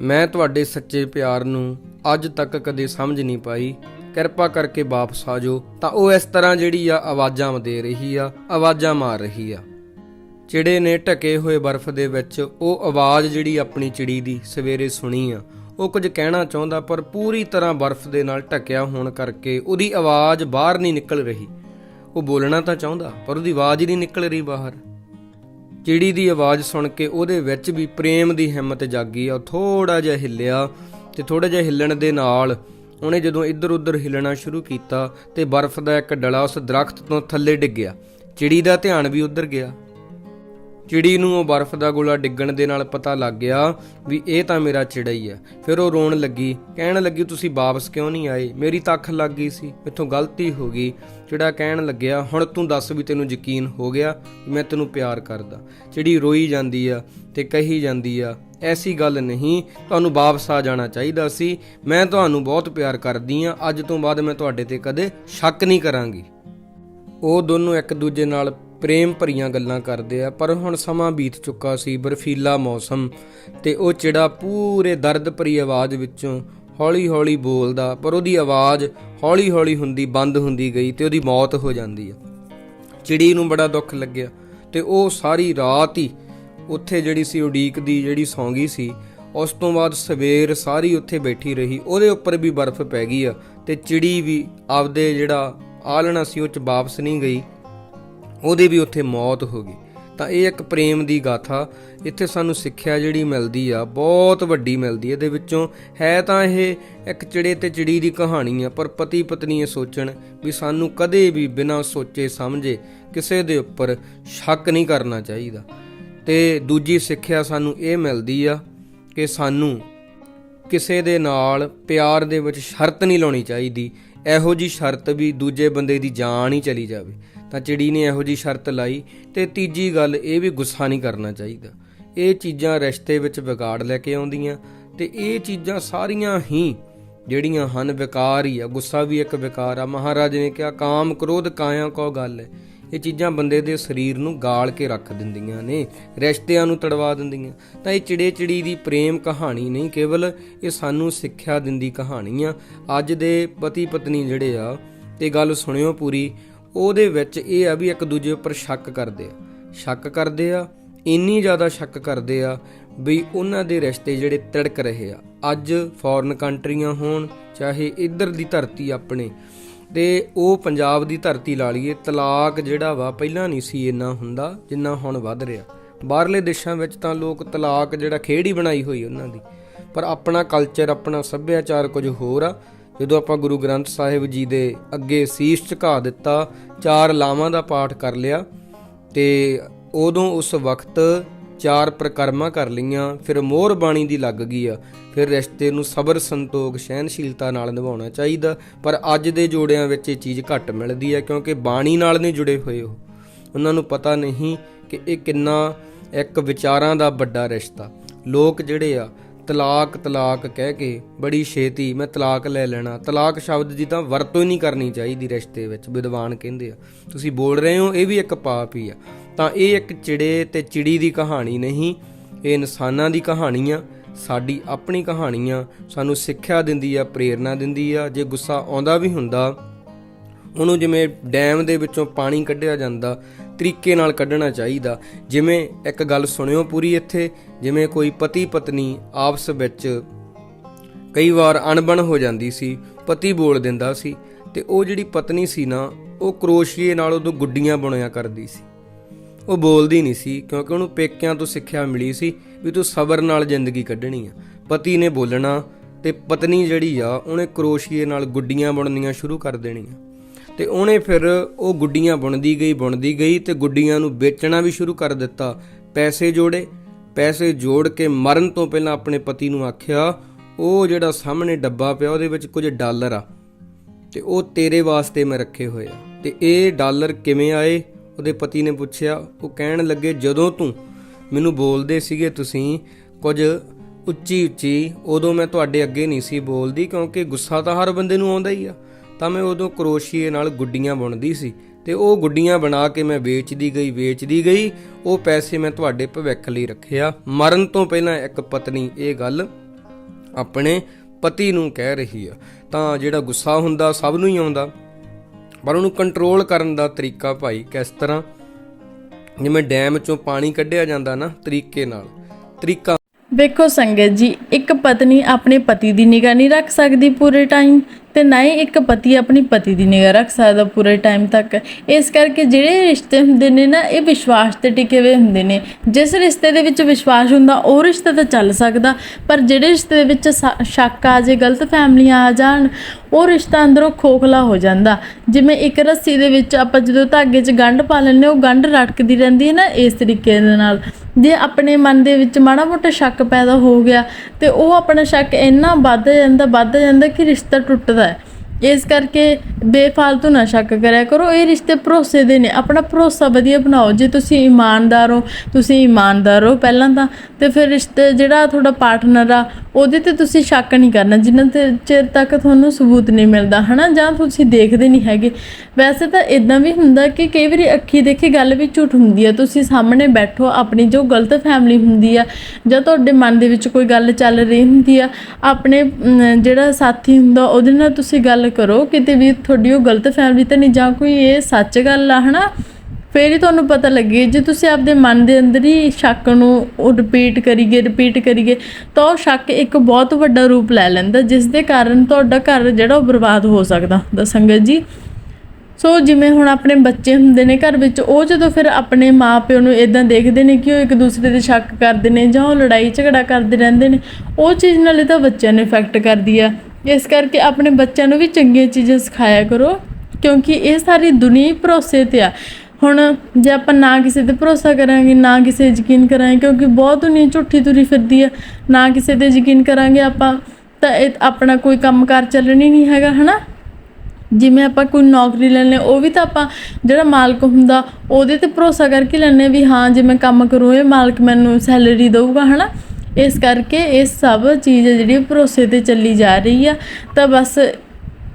ਮੈਂ ਤੁਹਾਡੇ ਸੱਚੇ ਪਿਆਰ ਨੂੰ ਅੱਜ ਤੱਕ ਕਦੇ ਸਮਝ ਨਹੀਂ ਪਾਈ। ਕਿਰਪਾ ਕਰਕੇ ਵਾਪਸ ਆ ਜਾਓ। ਤਾਂ ਉਹ ਇਸ ਤਰ੍ਹਾਂ ਜਿਹੜੀ ਆ ਆਵਾਜ਼ਾਂ ਦੇ ਰਹੀ ਆ, ਆਵਾਜ਼ਾਂ ਮਾਰ ਰਹੀ ਆ। ਚਿੜੇ ਨੇ ਢਕੇ ਹੋਏ ਬਰਫ਼ ਦੇ ਵਿੱਚ, ਉਹ ਆਵਾਜ਼ ਜਿਹੜੀ ਆਪਣੀ ਚਿੜੀ ਦੀ ਸਵੇਰੇ ਸੁਣੀ ਆ, ਉਹ ਕੁਝ ਕਹਿਣਾ ਚਾਹੁੰਦਾ, ਪਰ ਪੂਰੀ ਤਰ੍ਹਾਂ ਬਰਫ਼ ਦੇ ਨਾਲ ਢਕਿਆ ਹੋਣ ਕਰਕੇ ਉਹਦੀ ਆਵਾਜ਼ ਬਾਹਰ ਨਹੀਂ ਨਿਕਲ ਰਹੀ। ਉਹ ਬੋਲਣਾ ਤਾਂ ਚਾਹੁੰਦਾ, ਪਰ ਉਹਦੀ ਆਵਾਜ਼ ਹੀ ਨਹੀਂ ਨਿਕਲ ਰਹੀ ਬਾਹਰ। ਚਿੜੀ ਦੀ ਆਵਾਜ਼ ਸੁਣ ਕੇ ਉਹਦੇ ਵਿੱਚ ਵੀ ਪ੍ਰੇਮ ਦੀ ਹਿੰਮਤ ਜਾਗੀ ਆ, ਉਹ ਥੋੜਾ ਜਿਹਾ ਹਿੱਲਿਆ ਤੇ ਥੋੜਾ ਜਿਹਾ ਹਿੱਲਣ ਦੇ ਨਾਲ ਉਹਨੇ ਜਦੋਂ ਇੱਧਰ ਉੱਧਰ ਹਿੱਲਣਾ ਸ਼ੁਰੂ ਕੀਤਾ ਤੇ ਬਰਫ਼ ਦਾ ਇੱਕ ਡਲਾ ਉਸ ਦਰਖਤ ਤੋਂ ਥੱਲੇ ਡਿੱਗਿਆ ਚਿੜੀ ਦਾ ਧਿਆਨ ਵੀ ਉੱਧਰ ਗਿਆ। ਚਿੜੀ ਨੂੰ ਉਹ ਬਰਫ਼ ਦਾ ਗੋਲਾ ਡਿੱਗਣ ਦੇ ਨਾਲ ਪਤਾ ਲੱਗ ਗਿਆ ਵੀ ਇਹ ਤਾਂ ਮੇਰਾ ਚਿੜਾ ਹੀ ਆ ਫਿਰ ਉਹ ਰੋਣ ਲੱਗੀ, ਕਹਿਣ ਲੱਗੀ, ਤੁਸੀਂ ਵਾਪਸ ਕਿਉਂ ਨਹੀਂ ਆਏ? ਮੇਰੀ ਤਾਂ ਅੱਖ ਲੱਗ ਗਈ ਸੀ। ਮੈਥੋਂ ਗਲਤੀ ਹੋ ਗਈ। ਚਿੜਾ ਕਹਿਣ ਲੱਗਿਆ, ਹੁਣ ਤੂੰ ਦੱਸ ਵੀ ਤੈਨੂੰ ਯਕੀਨ ਹੋ ਗਿਆ ਮੈਂ ਤੈਨੂੰ ਪਿਆਰ ਕਰਦਾ। ਚਿੜੀ ਰੋਈ ਜਾਂਦੀ ਆ ਤੇ ਕਹੀ ਜਾਂਦੀ ਆ, ਐਸੀ ਗੱਲ ਨਹੀਂ, ਤੁਹਾਨੂੰ ਵਾਪਸ ਆ ਜਾਣਾ ਚਾਹੀਦਾ ਸੀ। ਮੈਂ ਤੁਹਾਨੂੰ ਬਹੁਤ ਪਿਆਰ ਕਰਦੀ ਆ। ਅੱਜ ਤੋਂ ਬਾਅਦ ਮੈਂ ਤੁਹਾਡੇ ਤੇ ਕਦੇ ਸ਼ੱਕ ਨਹੀਂ ਕਰਾਂਗੀ। ਉਹ ਦੋਨੋਂ ਇੱਕ ਦੂਜੇ ਨਾਲ ਪ੍ਰੇਮ ਭਰੀਆਂ ਗੱਲਾਂ ਕਰਦੇ ਆ, ਪਰ ਹੁਣ ਸਮਾਂ ਬੀਤ ਚੁੱਕਾ ਸੀ, ਬਰਫੀਲਾ ਮੌਸਮ ਤੇ ਉਹ ਚਿੜਾ ਪੂਰੇ ਦਰਦ ਭਰੀ ਆਵਾਜ਼ ਵਿੱਚੋਂ ਹੌਲੀ-ਹੌਲੀ ਬੋਲਦਾ, ਪਰ ਉਹਦੀ ਆਵਾਜ਼ ਹੌਲੀ-ਹੌਲੀ ਹੁੰਦੀ, ਬੰਦ ਹੁੰਦੀ ਗਈ ਤੇ ਉਹਦੀ ਮੌਤ ਹੋ ਜਾਂਦੀ ਆ। ਚਿੜੀ ਨੂੰ ਬੜਾ ਦੁੱਖ ਲੱਗਿਆ ਤੇ ਉਹ ਸਾਰੀ ਰਾਤ ਹੀ ਉੱਥੇ ਜਿਹੜੀ ਸੀ, ਉਡੀਕ ਦੀ ਜਿਹੜੀ ਸੌਂਗੀ ਸੀ, ਉਸ ਤੋਂ ਬਾਅਦ ਸਵੇਰ ਸਾਰੀ ਉੱਥੇ ਬੈਠੀ ਰਹੀ। ਉਹਦੇ ਉੱਪਰ ਵੀ ਬਰਫ਼ ਪੈ ਗਈ ਆ ਤੇ ਚਿੜੀ ਵੀ ਆਪਦੇ ਜਿਹੜਾ ਆਲਣਾ ਸੀ, ਉਹ ਚ ਵਾਪਸ ਨਹੀਂ ਗਈ। ਉਹਦੀ ਵੀ ਉੱਥੇ ਮੌਤ ਹੋ ਗਈ। ਤਾਂ ਇਹ ਇੱਕ ਪ੍ਰੇਮ ਦੀ ਗਾਥਾ। ਇੱਥੇ ਸਾਨੂੰ ਸਿੱਖਿਆ ਜਿਹੜੀ ਮਿਲਦੀ ਆ, ਬਹੁਤ ਵੱਡੀ ਮਿਲਦੀ ਹੈ ਇਹਦੇ ਵਿੱਚੋਂ ਹੈ ਤਾਂ ਇਹ ਇੱਕ ਚਿੜੇ ਤੇ ਚਿੜੀ ਦੀ ਕਹਾਣੀ ਆ, ਪਰ ਪਤੀ ਪਤਨੀ ਇਹ ਸੋਚਣ ਵੀ ਸਾਨੂੰ ਕਦੇ ਵੀ ਬਿਨਾਂ ਸੋਚੇ ਸਮਝੇ ਕਿਸੇ ਦੇ ਉੱਪਰ ਸ਼ੱਕ ਨਹੀਂ ਕਰਨਾ ਚਾਹੀਦਾ। ਤੇ ਦੂਜੀ ਸਿੱਖਿਆ ਸਾਨੂੰ ਇਹ ਮਿਲਦੀ ਆ ਕਿ ਸਾਨੂੰ ਕਿਸੇ ਦੇ ਨਾਲ ਪਿਆਰ ਦੇ ਵਿੱਚ ਸ਼ਰਤ ਨਹੀਂ ਲਾਉਣੀ ਚਾਹੀਦੀ ਇਹੋ ਜੀ ਸ਼ਰਤ ਵੀ ਦੂਜੇ ਬੰਦੇ ਦੀ ਜਾਨ ਹੀ ਚਲੀ ਜਾਵੇ। ਤਾਂ ਚਿੜੀ ਨੇ ਇਹੋ ਜੀ ਸ਼ਰਤ ਲਾਈ ਤੇ ਤੀਜੀ ਗੱਲ ਇਹ ਵੀ ਗੁੱਸਾ ਨਹੀਂ ਕਰਨਾ ਚਾਹੀਦਾ। ਇਹ ਚੀਜ਼ਾਂ ਰਿਸ਼ਤੇ ਵਿੱਚ ਵਿਗਾੜ ਲੈ ਕੇ ਆਉਂਦੀਆਂ ਤੇ ਇਹ ਚੀਜ਼ਾਂ ਸਾਰੀਆਂ ਹੀ ਜਿਹੜੀਆਂ ਹਨ ਵਿਕਾਰ ਹੀ ਆ। ਗੁੱਸਾ ਵੀ ਇੱਕ ਵਿਕਾਰ ਆ। ਮਹਾਰਾਜ ਨੇ ਕਿਹਾ, ਕਾਮ ਕ੍ਰੋਧ ਕਾਇਆ ਕੋ ਗੱਲ ਹੈ? ਇਹ ਚੀਜ਼ਾਂ ਬੰਦੇ ਦੇ ਸਰੀਰ ਨੂੰ ਗਾਲ ਕੇ ਰੱਖ ਦਿੰਦੀਆਂ ਨੇ, ਰਿਸ਼ਤਿਆਂ ਨੂੰ ਤੜਵਾ ਦਿੰਦੀਆਂ। ਤਾਂ ਇਹ ਚਿੜੇ ਚਿੜੀ ਦੀ ਪ੍ਰੇਮ ਕਹਾਣੀ ਨਹੀਂ, ਕੇਵਲ ਇਹ ਸਾਨੂੰ ਸਿੱਖਿਆ ਦਿੰਦੀ ਕਹਾਣੀ ਆ। ਅੱਜ ਦੇ ਪਤੀ ਪਤਨੀ ਜਿਹੜੇ ਆ, ਤੇ ਗੱਲ ਸੁਣਿਓ ਪੂਰੀ, ਉਹਦੇ ਵਿੱਚ ਇਹ ਆ ਵੀ ਇੱਕ ਦੂਜੇ ਉੱਪਰ ਸ਼ੱਕ ਕਰਦੇ ਆ। ਸ਼ੱਕ ਕਰਦੇ ਆ, ਇੰਨੀ ਜ਼ਿਆਦਾ ਸ਼ੱਕ ਕਰਦੇ ਆ ਵੀ ਉਹਨਾਂ ਦੇ ਰਿਸ਼ਤੇ ਜਿਹੜੇ ਤੜਕ ਰਹੇ ਆ। ਅੱਜ ਫੋਰਨ ਕੰਟਰੀਆਂ ਹੋਣ, ਚਾਹੇ ਇੱਧਰ ਦੀ ਧਰਤੀ ਆਪਣੇ ਤੇ ਉਹ ਪੰਜਾਬ ਦੀ ਧਰਤੀ ਲਾ ਲਈਏ। ਤਲਾਕ ਜਿਹੜਾ ਵਾ ਪਹਿਲਾਂ ਨਹੀਂ ਸੀ ਇੰਨਾ ਹੁੰਦਾ, ਜਿੰਨਾ ਹੁਣ ਵੱਧ ਰਿਹਾ। ਬਾਹਰਲੇ ਦੇਸ਼ਾਂ ਵਿੱਚ ਤਾਂ ਲੋਕ ਤਲਾਕ ਜਿਹੜਾ ਖੇਡ ਹੀ ਬਣਾਈ ਹੋਈ ਉਹਨਾਂ ਦੀ। ਪਰ ਆਪਣਾ ਕਲਚਰ ਆਪਣਾ ਸੱਭਿਆਚਾਰ ਕੁਝ ਹੋਰ ਆ। ਜਦੋਂ ਆਪਾਂ ਗੁਰੂ ਗ੍ਰੰਥ ਸਾਹਿਬ ਜੀ ਦੇ ਅੱਗੇ ਸੀਸ ਝੁਕਾ ਦਿੱਤਾ, ਚਾਰ ਲਾਵਾਂ ਦਾ ਪਾਠ ਕਰ ਲਿਆ, ਤੇ ਉਦੋਂ ਉਸ ਵਕਤ ਚਾਰ ਪ੍ਰਕਰਮਾਂ ਕਰ ਲਈਆਂ, ਫਿਰ ਮੋਹਰ ਬਾਣੀ ਦੀ ਲੱਗ ਗਈ ਆ। ਫਿਰ ਰਿਸ਼ਤੇ ਨੂੰ ਸਬਰ, ਸੰਤੋਖ ਸਹਿਨਸ਼ੀਲਤਾ ਨਾਲ ਨਿਭਾਉਣਾ ਚਾਹੀਦਾ, ਪਰ ਅੱਜ ਦੇ ਜੋੜਿਆਂ ਵਿੱਚ ਇਹ ਚੀਜ਼ ਘੱਟ ਮਿਲਦੀ ਹੈ ਕਿਉਂਕਿ ਬਾਣੀ ਨਾਲ ਨਹੀਂ ਜੁੜੇ ਹੋਏ ਉਹ। ਉਹਨਾਂ ਨੂੰ ਪਤਾ ਨਹੀਂ ਕਿ ਇਹ ਕਿੰਨਾ ਇੱਕ ਵਿਚਾਰਾਂ ਦਾ ਵੱਡਾ ਰਿਸ਼ਤਾ। ਲੋਕ ਜਿਹੜੇ ਆ, ਤਲਾਕ ਤਲਾਕ ਕਹਿ ਕੇ ਬੜੀ ਛੇਤੀ, ਮੈਂ ਤਲਾਕ ਲੈ ਲੈਣਾ। ਤਲਾਕ ਸ਼ਬਦ ਦੀ ਤਾਂ ਵਰਤੋਂ ਹੀ ਨਹੀਂ ਕਰਨੀ ਚਾਹੀਦੀ ਰਿਸ਼ਤੇ ਵਿੱਚ, ਵਿਦਵਾਨ ਕਹਿੰਦੇ ਆ। ਤੁਸੀਂ ਬੋਲ ਰਹੇ ਹੋ, ਇਹ ਵੀ ਇੱਕ ਪਾਪ ਹੀ ਆ। ਤਾਂ ਇਹ ਇੱਕ ਚਿੜੇ ਤੇ ਚਿੜੀ ਦੀ ਕਹਾਣੀ ਨਹੀਂ, ਇਹ ਇਨਸਾਨਾਂ ਦੀ ਕਹਾਣੀ ਆ ਸਾਡੀ ਆਪਣੀ ਕਹਾਣੀ ਆ ਸਾਨੂੰ ਸਿੱਖਿਆ ਦਿੰਦੀ ਆ ਪ੍ਰੇਰਣਾ ਦਿੰਦੀ ਆ, ਜੇ ਗੁੱਸਾ ਆਉਂਦਾ ਵੀ ਹੁੰਦਾ, ਉਹਨੂੰ ਜਿਵੇਂ ਡੈਮ ਦੇ ਵਿੱਚੋਂ ਪਾਣੀ ਕੱਢਿਆ ਜਾਂਦਾ, ਤਰੀਕੇ ਨਾਲ ਕੱਢਣਾ ਚਾਹੀਦਾ। ਜਿਵੇਂ ਇੱਕ ਗੱਲ ਸੁਣਿਓ ਪੂਰੀ ਇੱਥੇ, ਜਿਵੇਂ ਕੋਈ ਪਤੀ ਪਤਨੀ ਆਪਸ ਵਿੱਚ ਕਈ ਵਾਰ ਅਣਬਣ ਹੋ ਜਾਂਦੀ ਸੀ, ਪਤੀ ਬੋਲ ਦਿੰਦਾ ਸੀ, ਤੇ ਉਹ ਜਿਹੜੀ ਪਤਨੀ ਸੀ ਨਾ, ਉਹ ਕਰੋਸ਼ੀਏ ਨਾਲ ਉਦੋਂ ਗੁੱਡੀਆਂ ਬੁਣਿਆ ਕਰਦੀ ਸੀ। ਉਹ ਬੋਲਦੀ ਨਹੀਂ ਸੀ, ਕਿਉਂਕਿ ਉਹਨੂੰ ਪੇਕਿਆਂ ਤੋਂ ਸਿੱਖਿਆ ਮਿਲੀ ਸੀ ਵੀ ਤੂੰ ਸਬਰ ਨਾਲ ਜ਼ਿੰਦਗੀ ਕੱਢਣੀ ਆ। ਪਤੀ ਨੇ ਬੋਲਣਾ ਤੇ ਪਤਨੀ ਜਿਹੜੀ ਆ, ਉਹਨੇ ਕਰੋਸ਼ੀਏ ਨਾਲ ਗੁੱਡੀਆਂ ਬੁਣਨੀਆਂ ਸ਼ੁਰੂ ਕਰ ਦੇਣੀਆਂ। ਤੇ ਉਹਨੇ ਫਿਰ ਉਹ ਗੁੱਡੀਆਂ ਬੁਣਦੀ ਗਈ ਬੁਣਦੀ ਗਈ ਤੇ ਗੁੱਡੀਆਂ ਨੂੰ ਵੇਚਣਾ ਵੀ ਸ਼ੁਰੂ ਕਰ ਦਿੱਤਾ। ਪੈਸੇ ਜੋੜੇ, ਪੈਸੇ ਜੋੜ ਕੇ ਮਰਨ ਤੋਂ ਪਹਿਲਾਂ ਆਪਣੇ ਪਤੀ ਨੂੰ ਆਖਿਆ, ਉਹ ਜਿਹੜਾ ਸਾਹਮਣੇ ਡੱਬਾ ਪਿਆ, ਉਹਦੇ ਵਿੱਚ ਕੁਝ ਡਾਲਰ ਆ। ਤੇ ਉਹ ਤੇਰੇ ਵਾਸਤੇ ਮੈਂ ਰੱਖੇ ਹੋਏ ਆ। ਤੇ ਇਹ ਡਾਲਰ ਕਿਵੇਂ ਆਏ? ਉਹਦੇ ਪਤੀ ਨੇ ਪੁੱਛਿਆ, ਉਹ ਕਹਿਣ ਲੱਗੇ, ਜਦੋਂ ਤੂੰ ਮੈਨੂੰ ਬੋਲਦੇ ਸੀਗੇ ਤੁਸੀਂ, ਕੁਝ ਉੱਚੀ ਉੱਚੀ, ਉਦੋਂ ਮੈਂ ਤੁਹਾਡੇ ਅੱਗੇ ਨਹੀਂ ਸੀ ਬੋਲਦੀ, ਕਿਉਂਕਿ ਗੁੱਸਾ ਤਾਂ ਹਰ ਬੰਦੇ ਨੂੰ ਆਉਂਦਾ ਹੀ ਆ। ਤਾਂ ਮੈਂ ਉਦੋਂ ਕਰੋਸ਼ੀਏ ਨਾਲ ਗੁੱਡੀਆਂ ਬੁਣਦੀ ਸੀ ਤੇ ਉਹ ਗੁੱਡੀਆਂ ਬਣਾ ਕੇ ਮੈਂ ਵੇਚਦੀ ਗਈ ਵੇਚਦੀ ਗਈ। ਉਹ ਪੈਸੇ ਮੈਂ ਤੁਹਾਡੇ ਭਵਿੱਖ ਲਈ ਰੱਖਿਆ। ਮਰਨ ਤੋਂ ਪਹਿਲਾਂ ਇੱਕ ਪਤਨੀ, ਇਹ ਗੱਲ ਆਪਣੇ ਪਤੀ ਨੂੰ ਕਹਿ ਰਹੀ ਆ। ਤਾਂ ਜਿਹੜਾ ਗੁੱਸਾ ਹੁੰਦਾ, ਸਭ ਨੂੰ ਹੀ ਆਉਂਦਾ। ਪਰ ਉਹਨੂੰ ਕੰਟਰੋਲ ਕਰਨ ਦਾ ਤਰੀਕਾ ਭਾਈ ਕਿਸ ਤਰ੍ਹਾਂ? ਜਿਵੇਂ ਡੈਮ ਚੋਂ ਪਾਣੀ ਕੱਢਿਆ ਜਾਂਦਾ ਨਾ ਤਰੀਕੇ ਨਾਲ। ਤਰੀਕਾ ਦੇਖੋ ਸੰਗਤ ਜੀ, ਇੱਕ ਪਤਨੀ ਆਪਣੇ ਪਤੀ ਦੀ ਨਿਗਾਹ ਨਹੀਂ ਰੱਖ ਸਕਦੀ ਪੂਰੇ ਟਾਈਮ ਤੇ ਨਾ ਹੀ ਇੱਕ ਪਤੀ ਆਪਣੀ ਪਤੀ ਦੀ ਨਿਗਾਹ ਰੱਖ ਸਕਦਾ ਪੂਰੇ ਟਾਈਮ ਤੱਕ। ਇਸ ਕਰਕੇ ਜਿਹੜੇ ਰਿਸ਼ਤੇ ਹੁੰਦੇ ਨੇ ਨਾ, ਇਹ ਵਿਸ਼ਵਾਸ ਤੇ ਟਿਕੇ ਹੋਏ ਹੁੰਦੇ ਨੇ। ਜਿਸ ਰਿਸ਼ਤੇ ਦੇ ਵਿੱਚ ਵਿਸ਼ਵਾਸ ਹੁੰਦਾ, ਉਹ ਰਿਸ਼ਤਾ ਤਾਂ ਚੱਲ ਸਕਦਾ, ਪਰ ਜਿਹੜੇ ਰਿਸ਼ਤੇ ਦੇ ਵਿੱਚ ਸ- ਸ਼ੱਕ ਆ ਜੇ, ਗਲਤ ਫੈਮਲੀਆਂ ਆ ਜਾਣ, ਉਹ ਰਿਸ਼ਤਾ ਅੰਦਰੋਂ ਖੋਖਲਾ ਹੋ ਜਾਂਦਾ। ਜਿਵੇਂ ਇੱਕ ਰੱਸੀ ਦੇ ਵਿੱਚ ਆਪਾਂ ਜਦੋਂ ਧਾਗੇ 'ਚ ਗੰਢ ਪਾ ਲੈਂਦੇ ਉਹ ਗੰਢ ਰਟਕਦੀ ਰਹਿੰਦੀ ਹੈ ਨਾ, ਇਸ ਤਰੀਕੇ ਦੇ ਨਾਲ। ਜੇ ਆਪਣੇ ਮਨ ਦੇ ਵਿੱਚ ਮਾੜਾ ਮੋਟਾ ਸ਼ੱਕ ਪੈਦਾ ਹੋ ਗਿਆ ਤੇ ਉਹ ਆਪਣਾ ਸ਼ੱਕ ਇੰਨਾ ਵੱਧ ਜਾਂਦਾ ਵੱਧ ਜਾਂਦਾ ਕਿ ਰਿਸ਼ਤਾ ਟੁੱਟਦਾ ਹੈ। ਇਸ ਕਰਕੇ ਬੇਫਾਲਤੂ ਨਾ ਸ਼ੱਕ ਕਰਿਆ ਕਰੋ। ਇਹ ਰਿਸ਼ਤੇ ਭਰੋਸੇ ਦੇ ਨੇ। ਆਪਣਾ ਭਰੋਸਾ ਵਧੀਆ ਬਣਾਓ। ਜੇ ਤੁਸੀਂ ਇਮਾਨਦਾਰ ਹੋ, ਤੁਸੀਂ ਇਮਾਨਦਾਰ ਹੋ ਪਹਿਲਾਂ ਤਾਂ। ਤੇ ਫਿਰ ਰਿਸ਼ਤੇ ਜਿਹੜਾ ਤੁਹਾਡਾ ਪਾਰਟਨਰ ਆ, ਉਹਦੇ ਤੇ ਤੁਸੀਂ ਸ਼ੱਕ ਨਹੀਂ ਕਰਨਾ। ਜਿੰਨਾ ਤੇ ਚਿਰ ਤੱਕ ਤੁਹਾਨੂੰ ਸਬੂਤ ਨਹੀਂ ਮਿਲਦਾ, ਹਨਾ? ਜਾਂ ਤੁਸੀਂ ਦੇਖਦੇ ਨਹੀਂ ਹੈਗੇ। ਵੈਸੇ ਤਾਂ ਇਦਾਂ ਵੀ ਹੁੰਦਾ ਕਿ ਕਈ ਵਾਰੀ ਅੱਖੀ ਦੇਖੀ ਗੱਲ ਵੀ ਝੂਠ ਹੁੰਦੀ ਆ। ਤੁਸੀਂ ਸਾਹਮਣੇ ਬੈਠੋ, ਆਪਣੀ ਜੋ ਗਲਤ ਫੈਮਿਲੀ ਹੁੰਦੀ ਆ, ਜਾਂ ਤੁਹਾਡੇ ਮਨ ਦੇ ਵਿੱਚ ਕੋਈ ਗੱਲ ਚੱਲ ਰਹੀ ਹੁੰਦੀ ਆ, ਆਪਣੇ ਜਿਹੜਾ ਸਾਥੀ ਹੁੰਦਾ, ਉਹਦੇ ਨਾਲ ਤੁਸੀਂ ਗੱਲ ਕਰੋ, ਕਿਤੇ ਵੀ ਤੁਹਾਡੀ ਉਹ ਗਲਤ ਫੈਮਿਲੀ ਤਾਂ ਨਹੀਂ, ਜਾਂ ਕੋਈ ਇਹ ਸੱਚ ਗੱਲ ਆ, ਹਨਾ? ਫੇਰ ਹੀ ਤੁਹਾਨੂੰ ਪਤਾ ਲੱਗੇ, ਜੇ ਤੁਸੀਂ ਆਪਦੇ ਮਨ ਦੇ ਅੰਦਰ ਹੀ ਸ਼ੱਕ ਨੂੰ ਉਹ ਰਿਪੀਟ ਕਰੀਏ ਰਿਪੀਟ ਕਰੀਏ, ਤਾਂ ਉਹ ਸ਼ੱਕ ਇੱਕ ਬਹੁਤ ਵੱਡਾ ਰੂਪ ਲੈ ਲੈਂਦਾ, ਜਿਸ ਦੇ ਕਾਰਨ ਤੁਹਾਡਾ ਘਰ ਜਿਹੜਾ ਉਹ ਬਰਬਾਦ ਹੋ ਸਕਦਾ। ਹੁੰਦਾ ਸੰਗਤ ਜੀ, ਸੋ ਜਿਵੇਂ ਹੁਣ ਆਪਣੇ ਬੱਚੇ ਹੁੰਦੇ ਨੇ ਘਰ ਵਿੱਚ, ਉਹ ਜਦੋਂ ਫਿਰ ਆਪਣੇ ਮਾਪਿਓ ਨੂੰ ਇਦਾਂ ਦੇਖਦੇ ਨੇ ਕਿ ਉਹ ਇੱਕ ਦੂਸਰੇ ਦੇ ਸ਼ੱਕ ਕਰਦੇ ਨੇ ਜਾਂ ਉਹ ਲੜਾਈ ਝਗੜਾ ਕਰਦੇ ਰਹਿੰਦੇ ਨੇ, ਉਹ ਚੀਜ਼ ਨਾਲ ਤਾਂ ਬੱਚਿਆਂ ਨੂੰ ਇਫੈਕਟ ਕਰਦੀ ਆ। ਇਸ ਕਰਕੇ ਆਪਣੇ ਬੱਚਿਆਂ ਨੂੰ ਵੀ ਚੰਗੀਆਂ ਚੀਜ਼ਾਂ ਸਿਖਾਇਆ ਕਰੋ, ਕਿਉਂਕਿ ਇਹ ਸਾਰੀ ਦੁਨੀਆ ਹੀ ਭਰੋਸੇ ਤੇ ਆ। ਹੁਣ ਜੇ ਆਪਾਂ ਨਾ ਕਿਸੇ ਤੇ ਭਰੋਸਾ ਕਰਾਂਗੇ, ਨਾ ਕਿਸੇ ਯਕੀਨ ਕਰਾਂਗੇ, ਕਿਉਂਕਿ ਬਹੁਤ ਦੁਨੀਆ ਝੂਠੀ ਤੁਰੀ ਫਿਰਦੀ ਆ, ਨਾ ਕਿਸੇ ਤੇ ਯਕੀਨ ਕਰਾਂਗੇ ਆਪਾਂ, ਤਾਂ ਇਹ ਆਪਣਾ ਕੋਈ ਕੰਮਕਾਰ ਚੱਲਣੀ ਨਹੀਂ ਹੈਗਾ, ਹਨਾ? ਜਿਵੇਂ ਆਪਾਂ ਕੋਈ ਨੌਕਰੀ ਲੈਣੇ ਉਹ ਵੀ ਤਾਂ ਆਪਾਂ ਜਿਹੜਾ ਮਾਲਕ ਹੁੰਦਾ, ਉਹਦੇ ਤੇ ਭਰੋਸਾ ਕਰਕੇ ਲੈਣੇ ਵੀ ਹਾਂ, ਜੇ ਮੈਂ ਕੰਮ ਕਰੂੰ, ਇਹ ਮਾਲਕ ਮੈਨੂੰ ਸੈਲਰੀ ਦਊਗਾ, ਹਨਾ? ਇਸ ਕਰਕੇ ਇਹ ਸਭ ਚੀਜ਼ ਹੈ ਜਿਹੜੀ ਭਰੋਸੇ ਤੇ ਚੱਲੀ ਜਾ ਰਹੀ ਆ। ਤਾਂ ਬਸ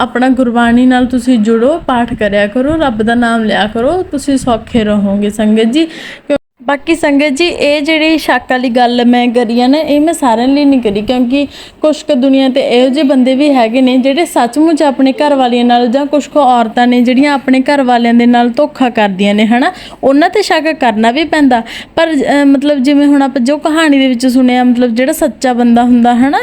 ਆਪਣਾ ਗੁਰਬਾਣੀ ਨਾਲ ਤੁਸੀਂ ਜੁੜੋ, ਪਾਠ ਕਰਿਆ ਕਰੋ, ਰੱਬ ਦਾ ਨਾਮ ਲਿਆ ਕਰੋ, ਤੁਸੀਂ ਸੌਖੇ ਰਹੋਗੇ ਸੰਗਤ ਜੀ। ਕਿਉਂ- ਬਾਕੀ ਸੰਗਤ ਜੀ ਇਹ ਜਿਹੜੀ ਸ਼ੱਕ ਵਾਲੀ ਗੱਲ ਮੈਂ ਕਰੀ ਆ ਨਾ ਇਹ ਮੈਂ ਸਾਰਿਆਂ ਲਈ ਨਹੀਂ ਕਰੀ ਕਿਉਂਕਿ ਕੁਛ ਕੁ ਦੁਨੀਆ ਤੇ ਇਹੋ ਜਿਹੇ ਬੰਦੇ ਵੀ ਹੈਗੇ ਨੇ ਜਿਹੜੇ ਸੱਚਮੁੱਚ ਆਪਣੇ ਘਰ ਵਾਲੀਆਂ ਨਾਲ ਜਾਂ ਕੁਛ ਕੁ ਔਰਤਾਂ ਨੇ ਜਿਹੜੀਆਂ ਆਪਣੇ ਘਰ ਵਾਲਿਆਂ ਦੇ ਨਾਲ ਧੋਖਾ ਕਰਦੀਆਂ ਨੇ ਹਨਾ? ਉਹਨਾਂ ਤੇ ਸ਼ੱਕ ਕਰਨਾ ਵੀ ਪੈਂਦਾ। ਪਰ ਅਹ, ਮਤਲਬ ਜਿਵੇਂ ਹੁਣ ਆਪਾਂ ਜੋ ਕਹਾਣੀ ਦੇ ਵਿੱਚ ਸੁਣਿਆ ਮਤਲਬ ਜਿਹੜਾ ਸੱਚਾ ਬੰਦਾ ਹੁੰਦਾ ਹਨਾ?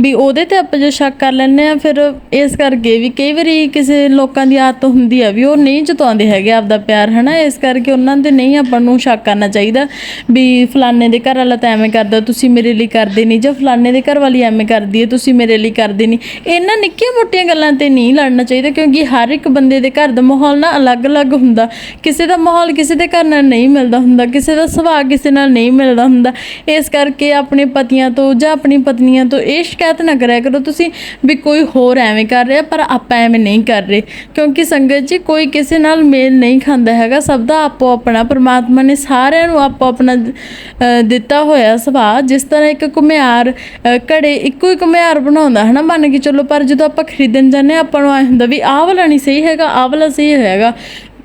ਵੀ ਉਹਦੇ ਤੇ ਆਪਾਂ ਜੋ ਸ਼ੱਕ ਕਰ ਲੈਂਦੇ ਆ ਫਿਰ ਇਸ ਕਰਕੇ ਵੀ ਕਈ ਵਾਰੀ ਕਿਸੇ ਲੋਕਾਂ ਦੀ ਆਦਤ ਹੁੰਦੀ ਆ ਵੀ ਉਹ ਨਹੀਂ ਜਤਾਉਂਦੇ ਹੈਗੇ ਆਪਦਾ ਪਿਆਰ ਹਨਾ? ਇਸ ਕਰਕੇ ਉਹਨਾਂ ਤੇ ਨਹੀਂ ਆਪਾਂ ਨੂੰ ਸ਼ੱਕ ਕਰਨਾ ਚਾਹੀਦਾ ਵੀ ਫਲਾਣੇ ਦੇ ਘਰ ਵਾਲਾ ਤਾਂ ਐਵੇਂ ਕਰਦਾ, ਤੁਸੀਂ ਮੇਰੇ ਲਈ ਕਰਦੇ ਨਹੀਂ ਜਾਂ ਫਲਾਣੇ ਦੇ ਘਰ ਵਾਲੀ ਐਵੇਂ ਕਰਦੀ ਹੈ, ਤੁਸੀਂ ਮੇਰੇ ਲਈ ਕਰਦੇ ਨਹੀਂ। ਇਹਨਾਂ ਨਿੱਕੀਆਂ ਮੋਟੀਆਂ ਗੱਲਾਂ ਤੇ ਨਹੀਂ ਲੜਨਾ ਚਾਹੀਦਾ ਕਿਉਂਕਿ ਹਰ ਇੱਕ ਬੰਦੇ ਦੇ ਘਰ ਦਾ ਮਾਹੌਲ ਨਾ ਅਲੱਗ-ਅਲੱਗ ਹੁੰਦਾ। ਕਿਸੇ ਦਾ ਮਾਹੌਲ ਕਿਸੇ ਦੇ ਘਰ ਨਾਲ ਨਹੀਂ ਮਿਲਦਾ ਹੁੰਦਾ, ਕਿਸੇ ਦਾ ਸੁਭਾਅ ਕਿਸੇ ਨਾਲ ਨਹੀਂ ਮਿਲਦਾ ਹੁੰਦਾ। ਇਸ ਕਰਕੇ ਆਪਣੇ ਪਤੀਆਂ ਤੋਂ ਜਾਂ ਆਪਣੀ ਪਤਨੀਆਂ ਤੋਂ ਇਹ ਸ਼ਿਕਾਇਤ ਨਾ ਕਰਿਆ ਕਰੋ ਤੁਸੀਂ ਵੀ ਕੋਈ ਹੋਰ ਐਵੇਂ ਕਰ ਰਿਹਾ, ਪਰ ਆਪਾਂ ਐਵੇਂ ਨਹੀਂ ਕਰ ਰਹੇ। ਕਿਉਂਕਿ ਸੰਗਤ ਜੀ ਕੋਈ ਕਿਸੇ ਨਾਲ ਮੇਲ ਨਹੀਂ ਖਾਂਦਾ ਹੈਗਾ, ਸਭ ਦਾ ਆਪੋ ਆਪਣਾ ਪਰਮਾਤਮਾ ਨੇ ਸਾਰਿਆਂ ਨੂੰ ਆਪੋ ਆਪਣਾ ਅ, ਦਿੱਤਾ ਹੋਇਆ ਸੁਭਾਅ। ਜਿਸ ਤਰ੍ਹਾਂ ਇੱਕ ਘੁਮਿਆਰ ਘੜੇ ਇੱਕੋ ਹੀ ਘੁਮਿਆਰ ਬਣਾਉਂਦਾ ਹਨਾ? ਮੰਨ ਕੇ ਚੱਲੋ ਪਰ ਜਦੋਂ ਆਪਾਂ ਖਰੀਦਣ ਜਾਂਦੇ ਹਾਂ ਆਪਾਂ ਨੂੰ ਐ ਹੁੰਦਾ ਵੀ ਆਹ ਵਾਲਾ ਨਹੀਂ ਸਹੀ ਹੈਗਾ ਆਹ ਵਾਲਾ ਸਹੀ ਹੈਗਾ।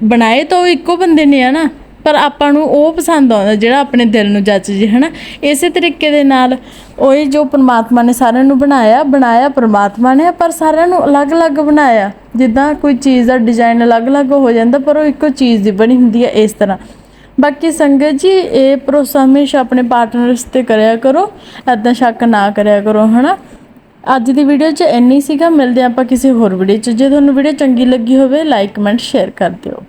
ਬਣਾਏ ਤਾਂ ਉਹ ਇੱਕੋ ਬੰਦੇ ਨੇ ਆ ਨਾ ਪਰ ਆਪਾਂ ਨੂੰ ਉਹ ਪਸੰਦ ਆਉਂਦਾ ਜਿਹੜਾ ਆਪਣੇ ਦਿਲ ਨੂੰ ਜੱਚ ਜੇ ਹਨਾ? ਇਸੇ ਤਰੀਕੇ ਦੇ ਨਾਲ ਉਹ ਜੋ ਪਰਮਾਤਮਾ ਨੇ ਸਾਰਿਆਂ ਨੂੰ ਬਣਾਇਆ ਬਣਾਇਆ ਪਰਮਾਤਮਾ ਨੇ ਪਰ ਸਾਰਿਆਂ ਨੂੰ ਅਲੱਗ-ਅਲੱਗ ਬਣਾਇਆ। ਜਿੱਦਾਂ ਕੋਈ ਚੀਜ਼ ਦਾ ਡਿਜ਼ਾਈਨ ਅਲੱਗ-ਅਲੱਗ ਹੋ ਜਾਂਦਾ ਪਰ ਉਹ ਇੱਕੋ ਚੀਜ਼ ਦੀ ਬਣੀ ਹੁੰਦੀ ਹੈ ਇਸ ਤਰ੍ਹਾਂ। ਬਾਕੀ ਸੰਗਤ ਜੀ, ਇਹ ਭਰੋਸਾ ਹਮੇਸ਼ਾ ਆਪਣੇ ਪਾਰਟਨਰਸ ਤੇ ਕਰਿਆ ਕਰੋ ਐਦਾਂ ਸ਼ੱਕ ਨਾ ਕਰਿਆ ਕਰੋ, ਹਨਾ? ਅੱਜ ਦੀ ਵੀਡੀਓ 'ਚ ਇੰਨੀ ਸੀਗਾ, ਮਿਲਦੇ ਆਪਾਂ ਕਿਸੇ ਹੋਰ ਵੀਡੀਓ 'ਚ। ਜੇ ਤੁਹਾਨੂੰ ਵੀਡੀਓ ਚੰਗੀ ਲੱਗੀ ਹੋਵੇ ਲਾਈਕ ਕਮੈਂਟ ਸ਼ੇਅਰ ਕਰ ਦਿਓ।